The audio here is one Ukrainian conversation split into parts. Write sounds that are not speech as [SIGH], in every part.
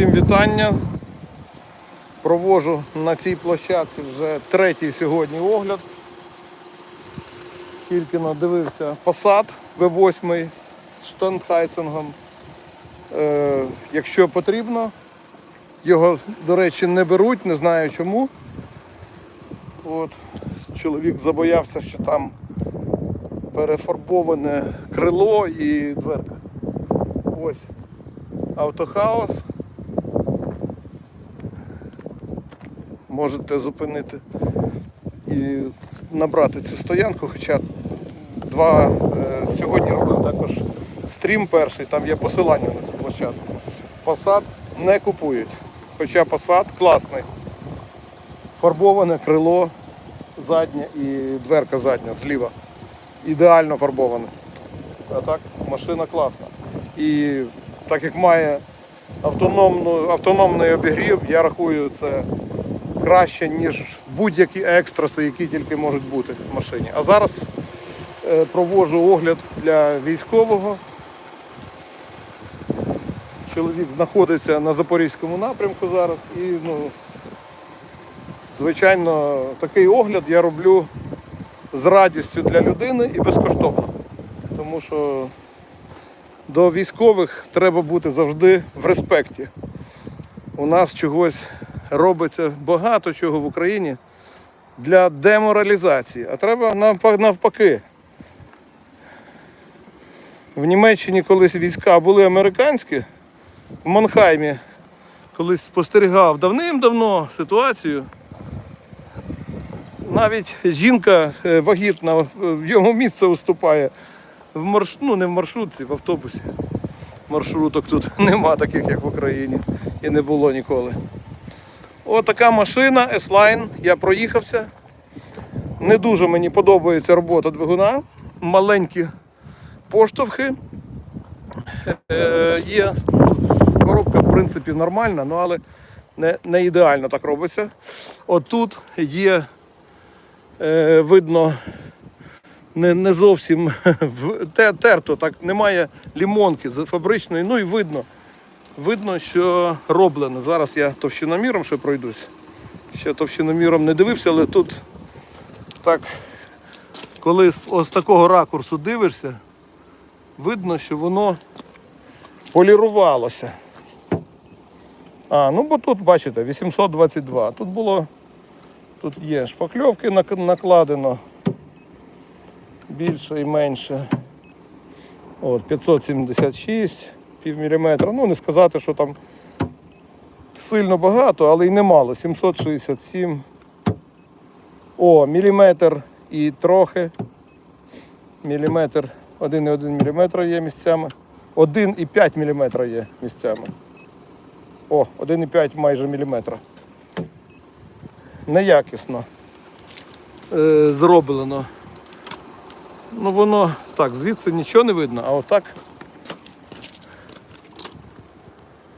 Всім вітання. Провожу на цій площадці вже третій сьогодні огляд. Тільки надивився Passat V8 з штандхайцингом. Е, якщо потрібно, його, до речі, не беруть, не знаю чому. От, чоловік забоявся, що там перефарбоване крило і дверка. Ось автохаус. Можете зупинити і набрати цю стоянку, хоча два е, сьогодні робив також стрім перший, там є посилання на цю площадку. Посад не купують. Хоча посад класний. Фарбоване крило заднє і дверка задня зліва. Ідеально фарбоване. А так машина класна. І так як має автономну, автономний обігрів, я рахую це краще, ніж будь-які екстраси, які тільки можуть бути в машині. А зараз е, проводжу огляд для військового. Чоловік знаходиться на Запорізькому напрямку зараз і ну, звичайно такий огляд я роблю з радістю для людини і безкоштовно. Тому що до військових треба бути завжди в респекті. У нас чогось робиться багато чого в Україні для деморалізації, а треба навпаки. В Німеччині колись війська були американські, в Монхаймі колись спостерігав давним-давно ситуацію. Навіть жінка е, вагітна йому місце уступає в марш... ну, не в маршрутці, в автобусі. Маршруток тут [LAUGHS] нема таких, як в Україні, і не було ніколи. Ось така машина S-Line, я проїхався. Не дуже мені подобається робота двигуна. Маленькі поштовхи. Е, є коробка, в принципі, нормальна, ну, але не, не ідеально так робиться. Отут є, е, видно, не, не зовсім [LAUGHS] терто, так немає лімонки з фабричної, ну і видно. Видно, що роблено. Зараз я товщиноміром ще пройдусь. Ще товщиноміром не дивився, але тут так, коли з такого ракурсу дивишся, видно, що воно полірувалося. А, ну бо тут, бачите, 822. Тут було, тут є шпакльовки накладено більше і менше. От, 576, пів міліметра. Ну, не сказати, що там сильно багато, але й немало. 767. О, міліметр і трохи. Міліметр, 1,1 міліметра є місцями. 1,5 міліметра є місцями. О, 1,5 майже міліметра. Неякісно е, зроблено. Ну воно так, звідси нічого не видно, а отак.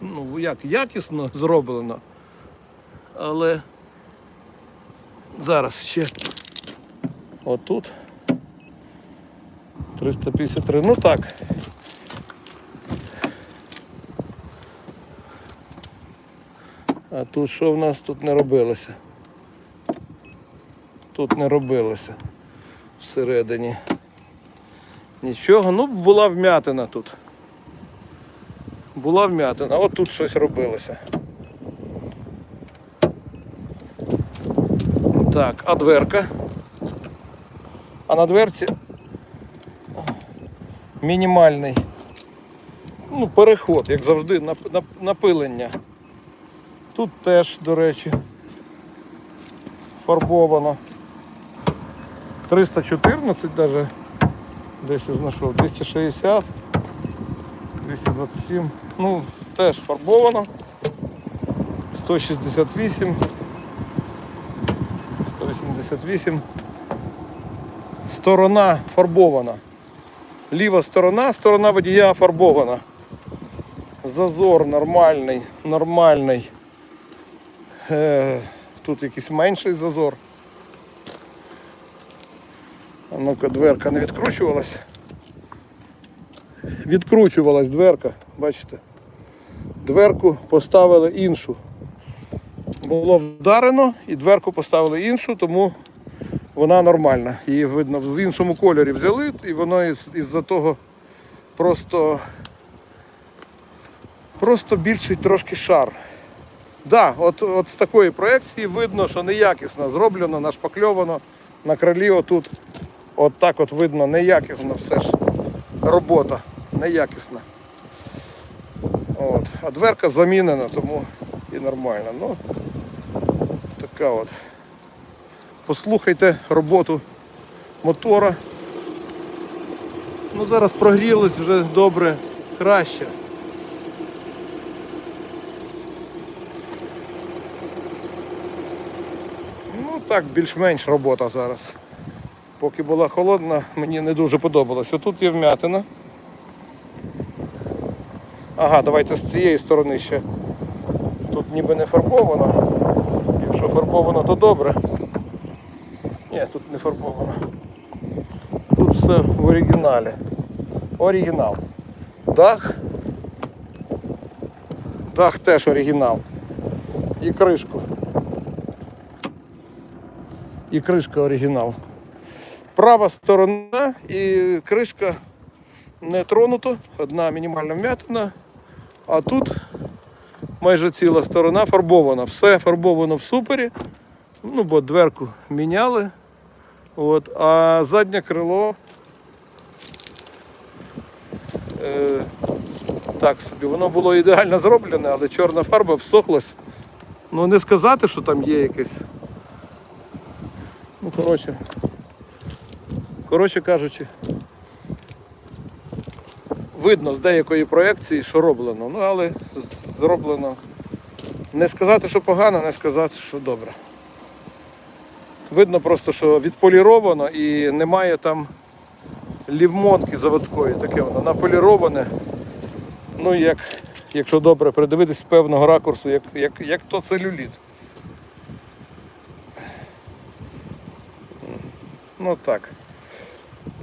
Ну, як якісно зроблено. Але зараз ще отут. 353. Ну так. А тут що в нас тут не робилося? Тут не робилося всередині. Нічого, ну була вмятина тут. Була вмятина, от тут щось робилося. Так, а дверка? А на дверці мінімальний ну, переход, як завжди, нап- нап- напилення. Тут теж, до речі, фарбовано. 314 даже десь знайшов, 260, 227, ну теж фарбовано. 168, 188. Сторона фарбована. Ліва сторона, сторона водія фарбована. Зазор нормальний, нормальний. Е, тут якийсь менший зазор. Ну-ка, дверка не відкручувалась. Відкручувалась дверка, бачите? дверку поставили іншу. Було вдарено і дверку поставили іншу, тому вона нормальна. Її видно в іншому кольорі взяли, і воно із- із-за того просто, просто більший трошки шар. Да, от, от з такої проекції видно, що неякісно зроблено, нашпакльовано на крилі отут. От так от видно, неякісно все ж. Робота неякісна. От. А дверка замінена, тому і нормально. Ну, така от. Послухайте роботу мотора. Ну, зараз прогрілось вже добре, краще. Ну так, більш-менш робота зараз. Поки була холодна, мені не дуже подобалося. Тут є вмятина. Ага, давайте з цієї сторони ще. Тут ніби не фарбовано. Якщо фарбовано, то добре. Ні, тут не фарбовано. Тут все в оригіналі. Оригінал. Дах. Дах теж оригінал. І кришку. І кришка оригінал. Права сторона і кришка не тронута, одна мінімальна вмятина, а тут майже ціла сторона фарбована. Все фарбовано в супері, ну бо дверку міняли. От, а заднє крило е, так собі, воно було ідеально зроблене, але чорна фарба всохлась. Ну не сказати, що там є якесь. Ну, коротше. Коротше кажучи, видно з деякої проекції, що роблено. Ну, але зроблено. Не сказати, що погано, не сказати, що добре. Видно просто, що відполіровано і немає там лімонки заводської, таке воно наполіроване. Ну, як, якщо добре придивитись певного ракурсу, як, як, як то целюліт. Ну так.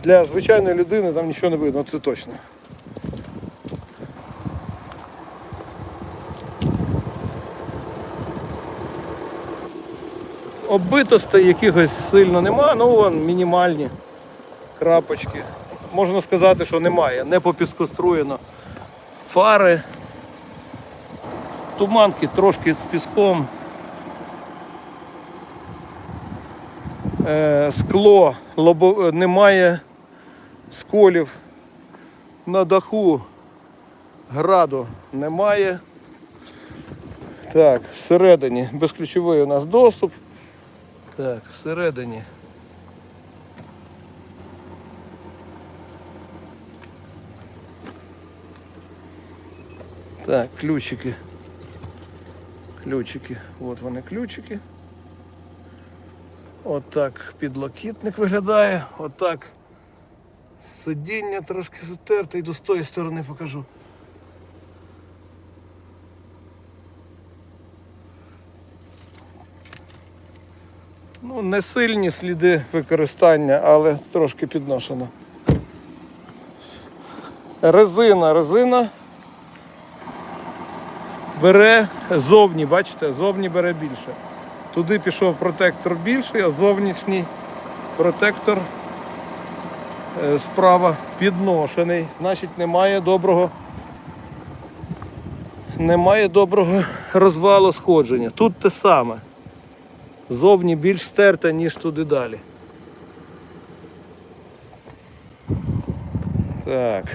Для звичайної людини там нічого не видно, це точно. Оббитостей якихось сильно нема, ну вон мінімальні крапочки. Можна сказати, що немає. Не попіскоструєно. Фари, туманки трошки з піском. Е, скло, лобо... е, немає сколів на даху граду немає. Так, всередині безключовий у нас доступ. Так, всередині. Так, ключики. Ключики. От вони ключики. Отак підлокітник виглядає. Отак сидіння трошки затерте, йду з тої сторони покажу. Ну, не сильні сліди використання, але трошки підношено. Резина, резина бере зовні, бачите, зовні бере більше. Туди пішов протектор більший, а зовнішній протектор е, справа підношений. Значить немає доброго. Немає доброго розвалу сходження. Тут те саме. Зовні більш стерта, ніж туди далі. Так.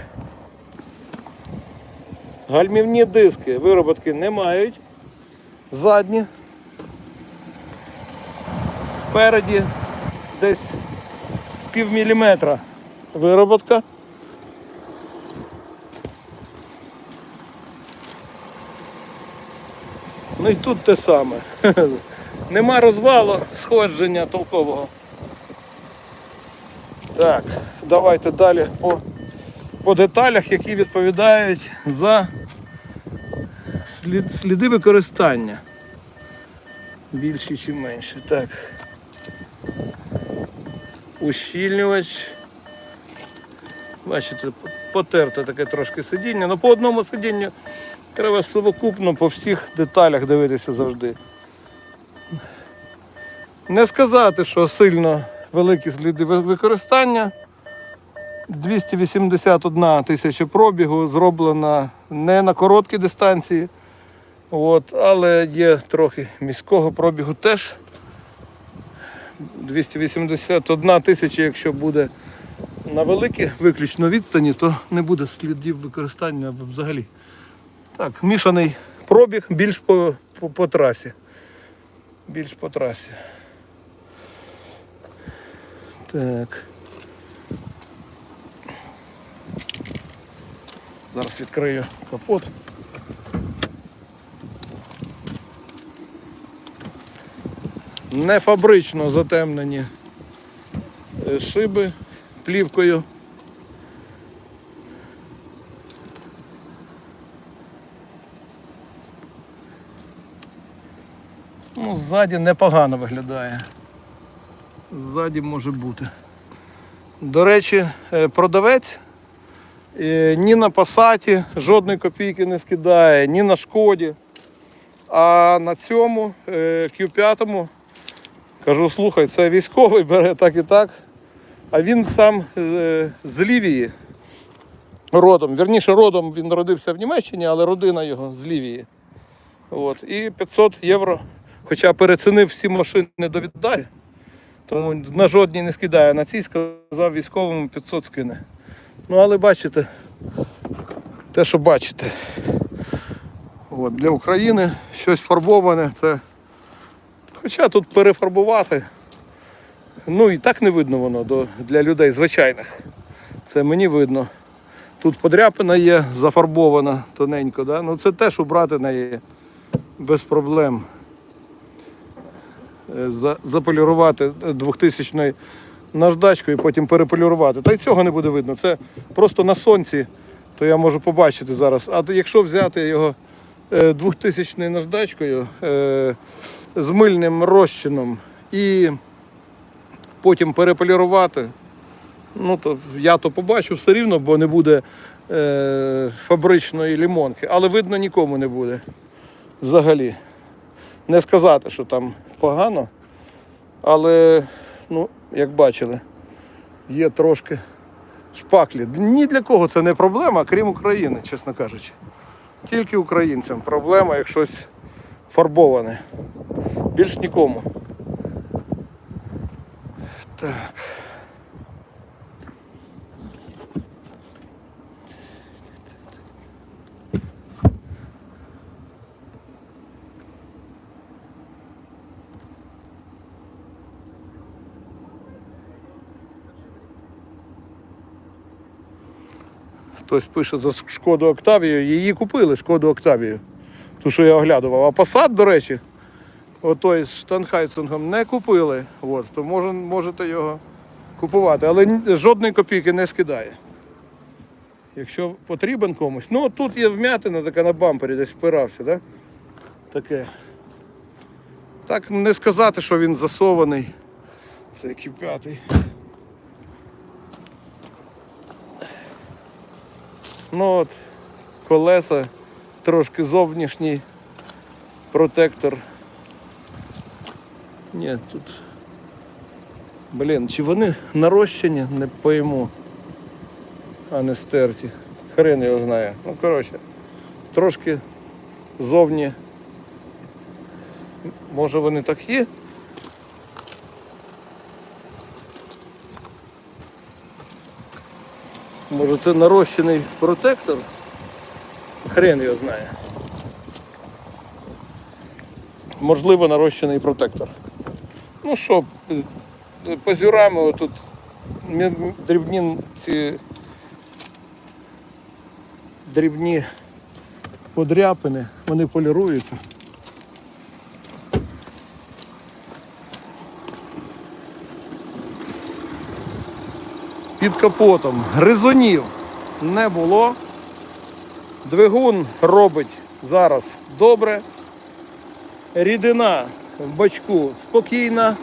Гальмівні диски вироботки не мають. Задні. Спереді десь пів міліметра вироботка. Ну і тут те саме. [LAUGHS] Нема розвалу сходження толкового. Так, давайте далі по, по деталях, які відповідають за слід, сліди використання. Більші чи менші. Так. Ущільнювач. Бачите, потерте таке трошки сидіння. Ну по одному сидінню Треба совокупно по всіх деталях дивитися завжди. Не сказати, що сильно великі сліди використання. 281 тисяча пробігу зроблена не на короткій дистанції, от, але є трохи міського пробігу теж. 281 тисяча, якщо буде на великій виключно відстані, то не буде слідів використання взагалі. Так, мішаний пробіг більш по, по, по трасі. Більш по трасі. Так. Зараз відкрию капот. Не фабрично затемнені е, шиби плівкою. Ну, ззаді непогано виглядає. Ззаді може бути. До речі, е, продавець е, ні на пасаті жодної копійки не скидає, ні на шкоді. А на цьому е, Q5 кажу, слухай, це військовий бере так і так. А він сам з Лівії родом. Вірніше, родом він народився в Німеччині, але родина його з Лівії. От. І 500 євро, хоча перецінив всі машини до віддає, тому на жодній не скидає. На цій сказав військовому 500 скине. Ну, але бачите, те, що бачите. От, для України щось фарбоване, це. Хоча тут перефарбувати, ну і так не видно воно до, для людей звичайних. Це мені видно. Тут подряпина є, зафарбована тоненько, да? ну це теж убрати неї без проблем. Е, За, заполірувати 2000 наждачкою і потім переполірувати. Та й цього не буде видно. Це просто на сонці, то я можу побачити зараз. А якщо взяти його 2000 наждачкою е, з мильним розчином і потім переполірувати, ну то я то побачу все рівно, бо не буде е, фабричної лімонки. Але видно нікому не буде взагалі. Не сказати, що там погано, але, ну, як бачили, є трошки шпаклі. Ні для кого це не проблема, крім України, чесно кажучи. Тільки українцям проблема, як щось фарбоване. Більш нікому. Так. Хтось пише за шкоду Октавію. Її купили, шкоду Октавію. Ту, що я оглядував. А посад, до речі, отой з Штанхайцингом не купили. От, то може, можете його купувати. Але жодної копійки не скидає. Якщо потрібен комусь. Ну, тут є вмятина така на бампері, десь впирався, да? Таке. Так не сказати, що він засований. Це Q5. Ну от, колеса, трошки зовнішній протектор. Ні, тут. Блін, чи вони нарощені, не пойму. А не стерті. Хрен його знає. Ну, коротше, трошки зовні. Може вони так є? Може це нарощений протектор? Хрен його знає. Можливо, нарощений протектор. Ну що, позюрами тут дрібні ці дрібні подряпини, вони поліруються. Під капотом гризунів не було. Двигун робить зараз добре. Рідина в бачку спокійна.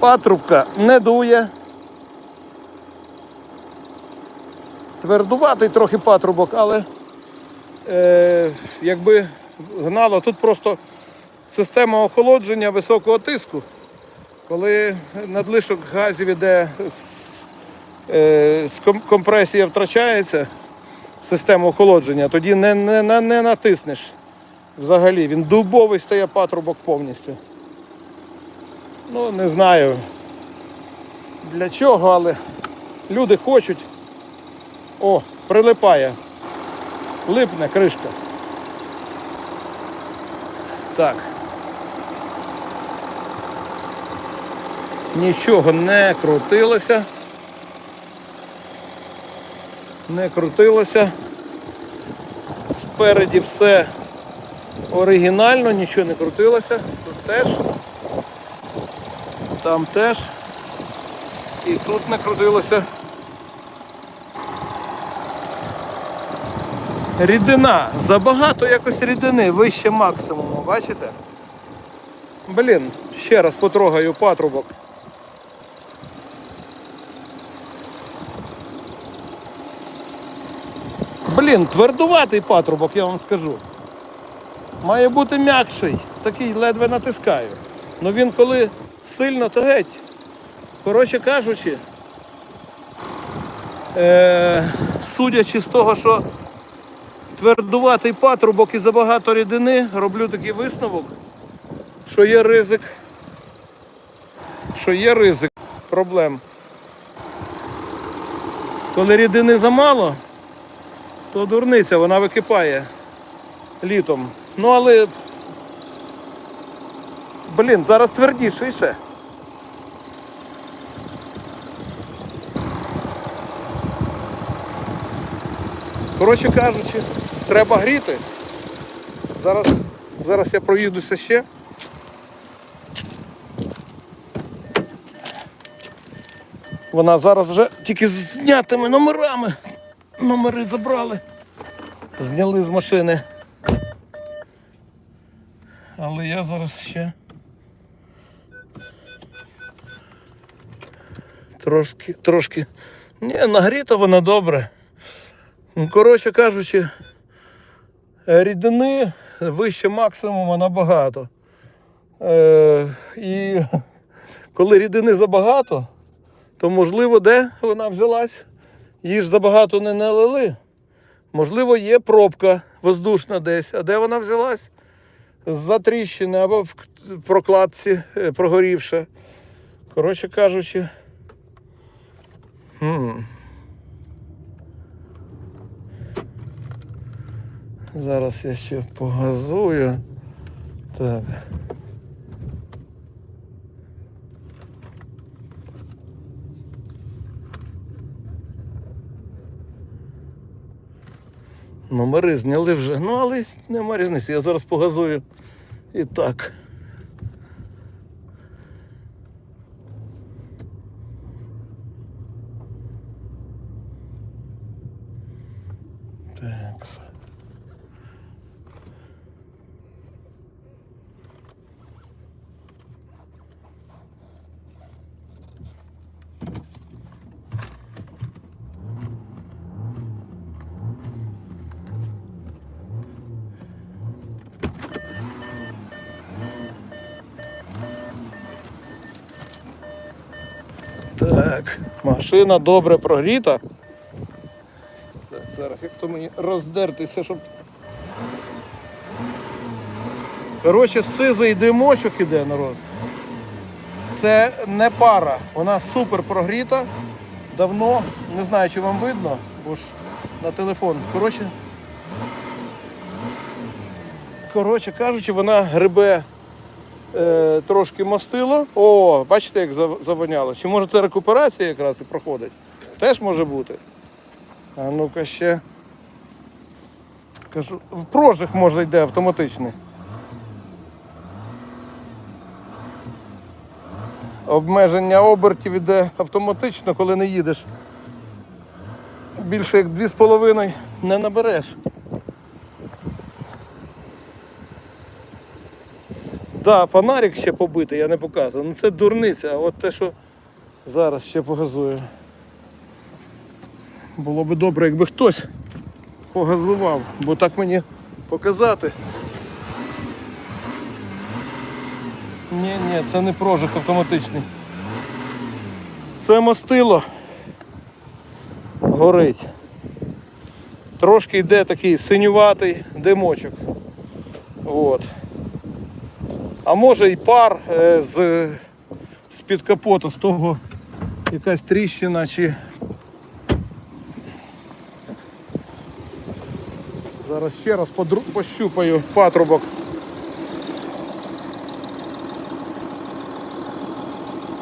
Патрубка не дує. твердуватий трохи патрубок, але е, якби гнало, тут просто система охолодження високого тиску. Коли надлишок газів іде, з- е, компресія втрачається в систему охолодження, тоді не, не, не натиснеш взагалі. Він дубовий стає патрубок повністю. Ну, не знаю для чого, але люди хочуть. О, прилипає. Липне кришка. Так. Нічого не крутилося. Не крутилося. Спереді все оригінально, нічого не крутилося. Тут теж. Там теж. І тут не крутилося. Рідина. Забагато якось рідини, вище максимуму, бачите? Блін, ще раз потрогаю патрубок. Блін, твердуватий патрубок, я вам скажу. Має бути м'якший, такий ледве натискаю. Ну він коли сильно, то геть. Коротше кажучи, е, судячи з того, що твердуватий патрубок і забагато рідини, роблю такий висновок, що є ризик, що є ризик проблем. Коли рідини замало, то дурниця, вона википає літом. Ну але, блін, зараз твердіше ще. Коротше кажучи, треба гріти. Зараз, зараз я проїдуся ще. Вона зараз вже тільки з знятими номерами. Номери забрали. Зняли з машини. Але я зараз ще трошки, трошки. Ні, нагріта вона добре. Ну, Коротше кажучи, рідини вище максимуму набагато. Е, і коли рідини забагато, то можливо, де вона взялась? Її забагато не налили. Можливо, є пробка воздушна десь, а де вона взялась? З-за тріщини або в прокладці е, прогорівша. Коротше кажучи. Хм. Зараз я ще погазую. Так. Номери зняли вже. Ну, але нема різниці. Я зараз погазую і так. Так, машина добре прогріта. Так, зараз як то мені роздертися, щоб. Коротше, сизий димочок іде народ. Це не пара, вона супер прогріта. Давно, не знаю, чи вам видно, бо ж на телефон. Коротше, коротше кажучи, вона грибе е, трошки мастило. О, бачите, як зав- завоняло. Чи може це рекуперація якраз і проходить? Теж може бути. А ну-ка ще. Кажу, в прожиг може йде автоматичний. Обмеження обертів іде автоматично, коли не їдеш. Більше як 2,5 не набереш. Да, фонарик ще побитий, я не показував. Ну це дурниця, а от те, що зараз ще погазую. Було би добре, якби хтось погазував, бо так мені показати. Ні, ні, це не прожиг автоматичний. Це мастило горить. Трошки йде такий синюватий димочок. От. А може і пар е, з, з-під капота, з того якась тріщина чи. Зараз ще раз подру- пощупаю патрубок.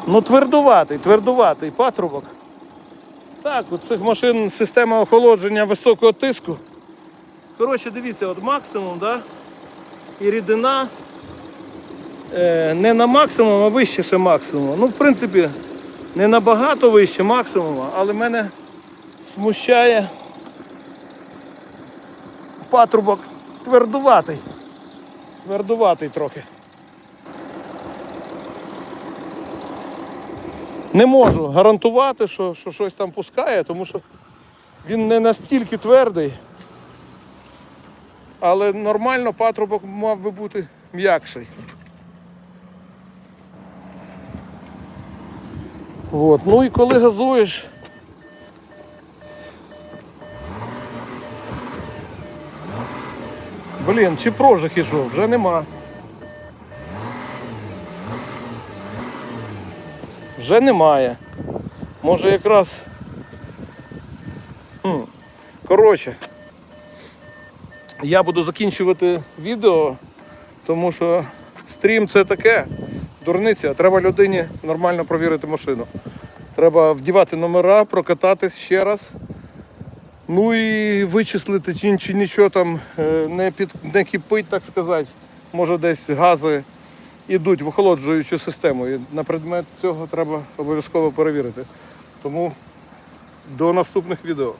Ну твердуватий, твердуватий патрубок. Так, у цих машин система охолодження високого тиску. Коротше, дивіться, от максимум, да? і рідина не на максимум, а вище ще максимуму. Ну, в принципі, не набагато вище максимума, але мене смущає патрубок твердуватий. Твердуватий трохи. Не можу гарантувати, що, що щось там пускає, тому що він не настільки твердий. Але нормально патрубок мав би бути м'якший. От. Ну і коли газуєш. Блін, чи прожиг ішов, вже нема. Вже немає. Може якраз. Коротше, я буду закінчувати відео, тому що стрім це таке. Дурниця, треба людині нормально провірити машину. Треба вдівати номера, прокататись ще раз. Ну і вичислити, чи, чи нічого там е, не, під, не кипить, так сказати. Може десь гази йдуть в охолоджуючу систему. І на предмет цього треба обов'язково перевірити. Тому до наступних відео.